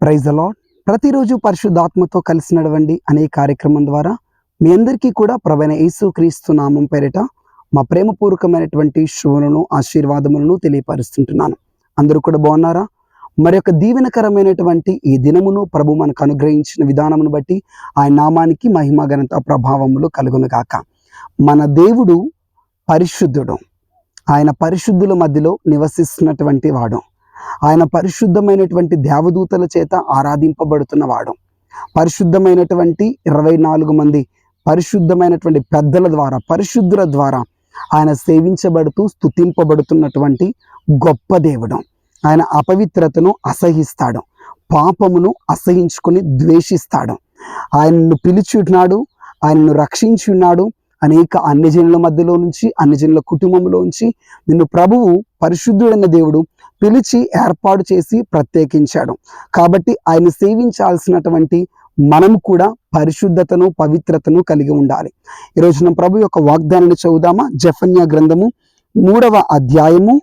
Praise అలాడ్ ప్రతిరోజు పరిశుద్ధాత్మతో కలిసి నడవండి అనే కార్యక్రమం ద్వారా మీ అందరికీ కూడా ప్రవైన యేసు క్రీస్తు నామం పేరిట మా ప్రేమపూర్వకమైనటువంటి శుభలను ఆశీర్వాదములను తెలియపరుస్తుంటున్నాను. అందరూ కూడా బాగున్నారా? మరొక దీవెనకరమైనటువంటి ఈ దినమును ప్రభు మనకు అనుగ్రహించిన విధానమును బట్టి ఆయన నామానికి మహిమ ఘనత ప్రభావములు కలుగునుగాక మన దేవుడు పరిశుద్ధుడు. ఆయన పరిశుద్ధుల మధ్యలో నివసిస్తున్నటువంటి వాడు. ఆయన పరిశుద్ధమైనటువంటి దేవదూతల చేత ఆరాధింపబడుతున్నవాడు. పరిశుద్ధమైనటువంటి ఇరవై నాలుగు మంది పరిశుద్ధమైనటువంటి పెద్దల ద్వారా పరిశుద్ధుల ద్వారా ఆయన సేవించబడుతూ స్తుతింపబడుతున్నటువంటి గొప్ప దేవుడు. ఆయన అపవిత్రతను అసహిస్తాడు పాపమును అసహించుకొని ద్వేషిస్తాడు. ఆయనను పిలిచున్నాడు ఆయనను రక్షించి ఉన్నాడు అనేక అన్యజనుల మధ్యలో నుంచి అన్యజనుల కుటుంబంలో నుంచి నిన్ను ప్రభువు పరిశుద్ధుడైన దేవుడు పిలిచి ఏర్పాటు చేసి ప్రత్యేకించాడు. కాబట్టి ఆయన సేవించాల్సినటువంటి మనం కూడా పరిశుద్ధతను పవిత్రతను కలిగి ఉండాలి. ఈ రోజున ప్రభు యొక్క వాగ్దానాన్ని చదువుదామా? జఫన్య గ్రంథము మూడవ అధ్యాయము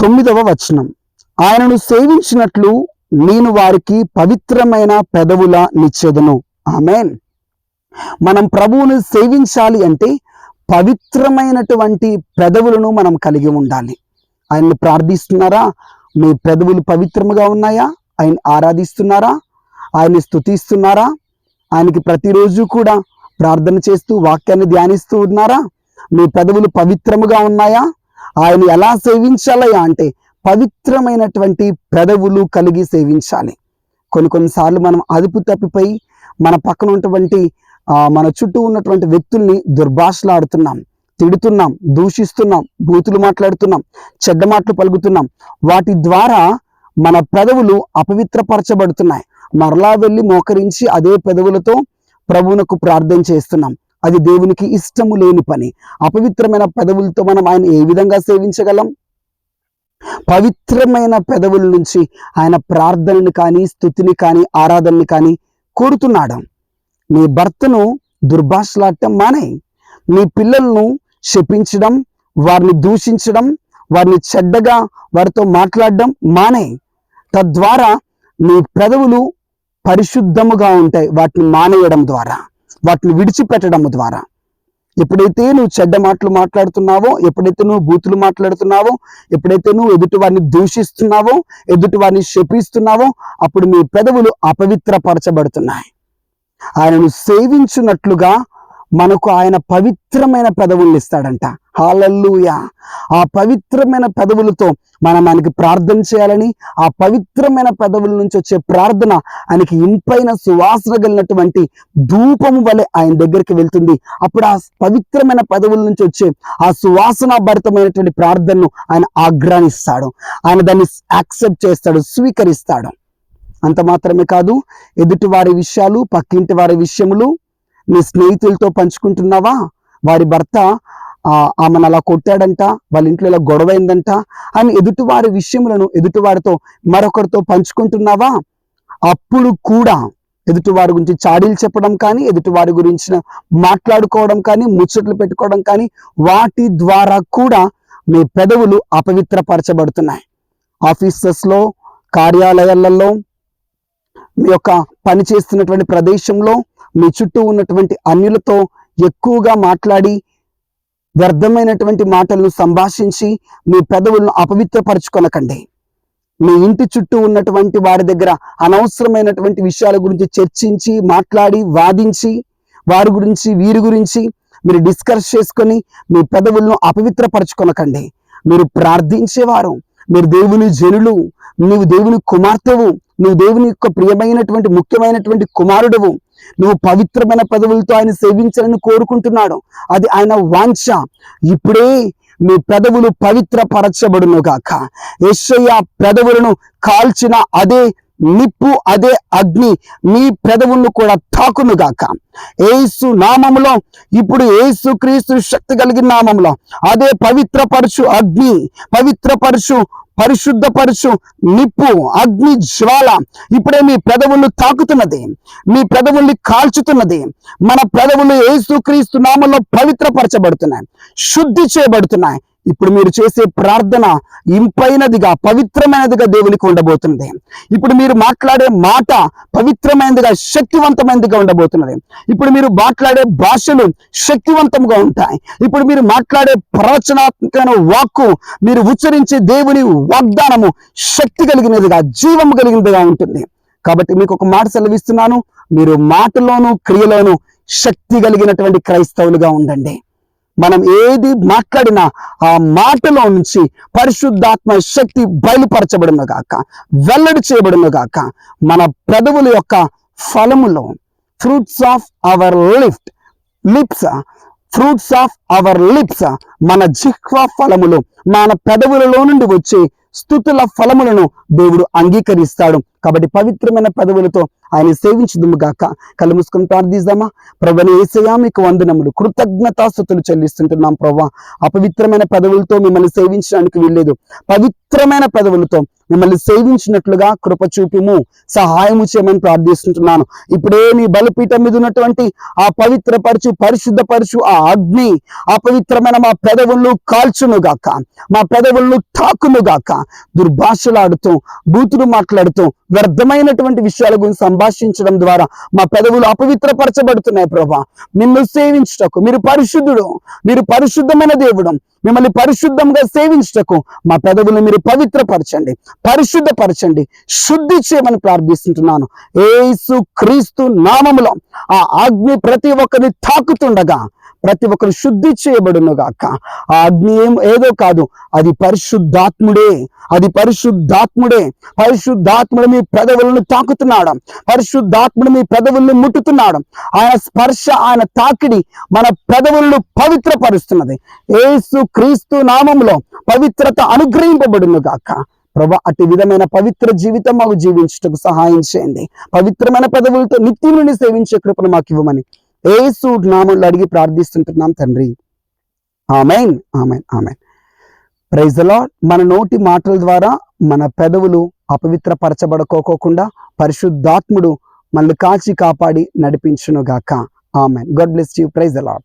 తొమ్మిదవ వచనం. ఆయనను సేవించినట్లు నేను వారికి పవిత్రమైన పెదవుల నిచ్చేదను. ఆమెన్. మనం ప్రభువును సేవించాలి అంటే పవిత్రమైనటువంటి పెదవులను మనం కలిగి ఉండాలి. ఆయన్ని ప్రార్థిస్తున్నారా? మీ పెదవులు పవిత్రముగా ఉన్నాయా? ఆయన ఆరాధిస్తున్నారా? ఆయన్ని స్తుతిస్తున్నారా? ఆయనకి ప్రతిరోజు కూడా ప్రార్థన చేస్తూ వాక్యాన్ని ధ్యానిస్తూ ఉన్నారా? మీ పెదవులు పవిత్రముగా ఉన్నాయా? ఆయన ఎలా సేవించాలయా అంటే పవిత్రమైనటువంటి పెదవులు కలిగి సేవించాలి. కొన్ని కొన్నిసార్లు మనం అదుపు తప్పిపోయి మన పక్కన ఉన్నటువంటి మన చుట్టూ ఉన్నటువంటి వ్యక్తుల్ని దుర్భాషలాడుతున్నాం. తిడుతున్నాం దూషిస్తున్నాం బూతులు మాట్లాడుతున్నాం చెడ్డ మాటలు పలుకుతున్నాం. వాటి ద్వారా మన పెదవులు అపవిత్రపరచబడుతున్నాయి. మరలా వెళ్ళి మోకరించి అదే పెదవులతో ప్రభువునకు ప్రార్థన చేస్తున్నాం. అది దేవునికి ఇష్టము లేని పని. అపవిత్రమైన పెదవులతో మనం ఆయన ఏ విధంగా సేవించగలం? పవిత్రమైన పెదవుల నుంచి ఆయన ప్రార్థనని కానీ స్థుతిని కానీ ఆరాధనని కానీ కోరుతున్నాడు. నీ భర్తను దుర్భాషలాడటం మానే నీ పిల్లలను శపించడం వారిని దూషించడం వారిని చెడ్డగా వారితో మాట్లాడడం మానే. తద్వారా నీ పెదవులు పరిశుద్ధముగా ఉంటాయి. వాటిని మానేయడం ద్వారా వాటిని విడిచిపెట్టడం ద్వారా. ఎప్పుడైతే నువ్వు చెడ్డ మాటలు మాట్లాడుతున్నావో ఎప్పుడైతే నువ్వు బూతులు మాట్లాడుతున్నావో ఎప్పుడైతే నువ్వు ఎదుటి వారిని దూషిస్తున్నావో ఎదుటి వారిని శపిస్తున్నావో అప్పుడు మీ పెదవులు అపవిత్రపరచబడుతున్నాయి. ఆయనను సేవించున్నట్లుగా మనకు ఆయన పవిత్రమైన పెదవుల్ని ఇస్తాడంట. హాలల్లుయ. ఆ పవిత్రమైన పెదవులతో మనం ఆయనకి ప్రార్థన చేయాలని ఆ పవిత్రమైన పెదవుల నుంచి వచ్చే ప్రార్థన ఆయనకి ఇంపైన సువాసన కలిగినటువంటి ధూపము వలె ఆయన దగ్గరికి వెళ్తుంది. అప్పుడు ఆ పవిత్రమైన పెదవుల నుంచి వచ్చే ఆ సువాసన భరితమైనటువంటి ప్రార్థనను ఆయన ఆగ్రానిస్తాడు ఆయన దాన్ని యాక్సెప్ట్ చేస్తాడు స్వీకరిస్తాడు. అంత మాత్రమే కాదు ఎదుటి వారి విషయాలు పక్కింటి వారి విషయములు నీ స్నేహితులతో పంచుకుంటున్నావా? వారి భర్త ఆమెను అలా కొట్టాడంట వాళ్ళ ఇంట్లో ఇలా గొడవైందంట అని ఎదుటివారి విషయములను ఎదుటివారితో మరొకరితో పంచుకుంటున్నావా? అప్పుడు కూడా ఎదుటివారి గురించి చాడీలు చెప్పడం కానీ ఎదుటివారి గురించి మాట్లాడుకోవడం కానీ ముచ్చట్లు పెట్టుకోవడం కానీ వాటి ద్వారా కూడా మీ పెదవులు అపవిత్రపరచబడుతున్నాయి. ఆఫీసెస్లో కార్యాలయాలలో మీ యొక్క పని చేస్తున్నటువంటి ప్రదేశంలో మీ చుట్టూ ఉన్నటువంటి అన్యులతో ఎక్కువగా మాట్లాడి వ్యర్థమైనటువంటి మాటలను సంభాషించి మీ పెదవులను అపవిత్రపరచుకొనకండి. మీ ఇంటి చుట్టూ ఉన్నటువంటి వారి దగ్గర అనవసరమైనటువంటి విషయాల గురించి చర్చించి మాట్లాడి వాదించి వారి గురించి వీరి గురించి మీరు డిస్కస్ చేసుకొని మీ పెదవులను అపవిత్రపరచుకొనకండి. మీరు ప్రార్థించేవారు. మీరు దేవుని జనులు. నీవు దేవుని కుమార్తెవు. నువ్వు దేవుని యొక్క ప్రియమైనటువంటి ముఖ్యమైనటువంటి కుమారుడవు. నువ్వు పవిత్రమైన పదవులతో ఆయన సేవించాలని కోరుకుంటున్నాడు. అది ఆయన వాంఛ. ఇప్పుడే మీ పెదవులు పవిత్రపరచబడును గాక యశ్వయ్య పెదవులను కాల్చిన అదే నిప్పు అదే అగ్ని మీ పెదవులను కూడా తాకును గాక ఏసు నామములో ఇప్పుడు ఏసు క్రీస్తు శక్తి కలిగిన నామంలో అదే పవిత్రపరచు అగ్ని పవిత్రపరచు పరిశుద్ధపరచు నిప్పు అగ్ని జ్వాల ఇప్పుడే మీ పెదవులు తాకుతున్నది మీ పెదవుల్ని కాల్చుతున్నది మన పెదవులు యేసుక్రీస్తు నామంలో పవిత్రపరచబడుతున్నాయి శుద్ధి చేయబడుతున్నాయి ఇప్పుడు మీరు చేసే ప్రార్థన ఇంపైనదిగా పవిత్రమైనదిగా దేవునికి ఉండబోతున్నది. ఇప్పుడు మీరు మాట్లాడే మాట పవిత్రమైనదిగా శక్తివంతమైనదిగా ఉండబోతున్నది. ఇప్పుడు మీరు మాట్లాడే భాషలు శక్తివంతంగా ఉంటాయి. ఇప్పుడు మీరు మాట్లాడే ప్రవచనాత్మకమైన వాక్కు మీరు ఉచ్చరించే దేవుని వాగ్దానము శక్తి కలిగినదిగా జీవము కలిగినదిగా ఉంటుంది. కాబట్టి మీకు ఒక మాట సెలవిస్తున్నాను. మీరు మాటలోను క్రియలోను శక్తి కలిగినటువంటి క్రైస్తవులుగా ఉండండి. మనం ఏది మాట్లాడినా ఆ మాటలో నుంచి పరిశుద్ధాత్మ శక్తి బయలుపరచబడిన గాక వెల్లడి చేయబడిన గాక మన పెదవుల యొక్క ఫలములో fruits of our lift lips fruits of our lips మన జిహ్వ ఫలములు మన పెదవులలో నుండి వచ్చే స్థుతుల ఫలములను దేవుడు అంగీకరిస్తాడు. కాబట్టి పవిత్రమైన పెదవులతో ఆయన సేవించుదుము గాక. కళ్ళు మూసుకొని ప్రార్థిద్దామా? ప్రభుని ఏసయా మీకు వందనములు. కృతజ్ఞతాస్థుతులు చెల్లిస్తుంటున్నాం ప్రభా. అపవిత్రమైన పెదవులతో మిమ్మల్ని సేవించడానికి వీల్లేదు. పవిత్రమైన పెదవులతో మిమ్మల్ని సేవించినట్లుగా కృప చూపిము సహాయము చేయమని ప్రార్థిస్తుంటున్నాను. ఇప్పుడే మీ బలిపీఠం మీద ఉన్నటువంటి ఆ పవిత్రపరచు పరిశుద్ధపరచు ఆ అగ్ని అపవిత్రమైన మా పెదవులను కాల్చును గాక. మా పెదవులను తాకును గాక. దుర్భాషలాడుతూ బూతులు మాట్లాడుతూ వ్యర్థమైనటువంటి విషయాల గురించి సంభాషించడం ద్వారా మా పెదవులు అపవిత్రపరచబడుతున్నాయి ప్రభా. నిన్ను సేవించుటకు మీరు పరిశుద్ధుడు మీరు పరిశుద్ధమైన దేవుడు. మిమ్మల్ని పరిశుద్ధంగా సేవించుటకు మా పెదవులు మీరు పవిత్రపరచండి పరిశుద్ధపరచండి శుద్ధి చేయమని ప్రార్థిస్తుంటున్నాను. ఏసు క్రీస్తు నామములో ఆ అగ్ని ప్రతి ఒక్కరిని తాకుతుండగా ప్రతి ఒక్కరు శుద్ధి చేయబడును గాక ఆ అగ్ని ఏం ఏదో కాదు అది పరిశుద్ధాత్ముడే అది పరిశుద్ధాత్ముడే. పరిశుద్ధాత్ముడు మీ పెదవులను తాకుతున్నాడు పరిశుద్ధాత్ముడు మీ పెదవులను ముట్టుతున్నాడు. ఆయన స్పర్శ ఆయన తాకిడి మన పెదవులను పవిత్రపరుస్తున్నది. ఏసు క్రీస్తు నామంలో పవిత్రత అనుగ్రహింపబడును గాక ప్రభా అటు విధమైన పవిత్ర జీవితం మాకు జీవించుటకు సహాయం చేయండి. పవిత్రమైన పెదవులతో నిత్యుని సేవించే కృపను మాకు ఇవ్వమని ఏసు నామంలో అడిగి ప్రార్థిస్తుంటున్నాం తండ్రి. Amen amen amen. ప్రైజ్ మన నోటి మాటల ద్వారా మన పెదవులు అపవిత్రపరచబడుకోకుండా పరిశుద్ధాత్ముడు మనల్ని కాచి కాపాడి నడిపించును గాక amen God bless you praise a lot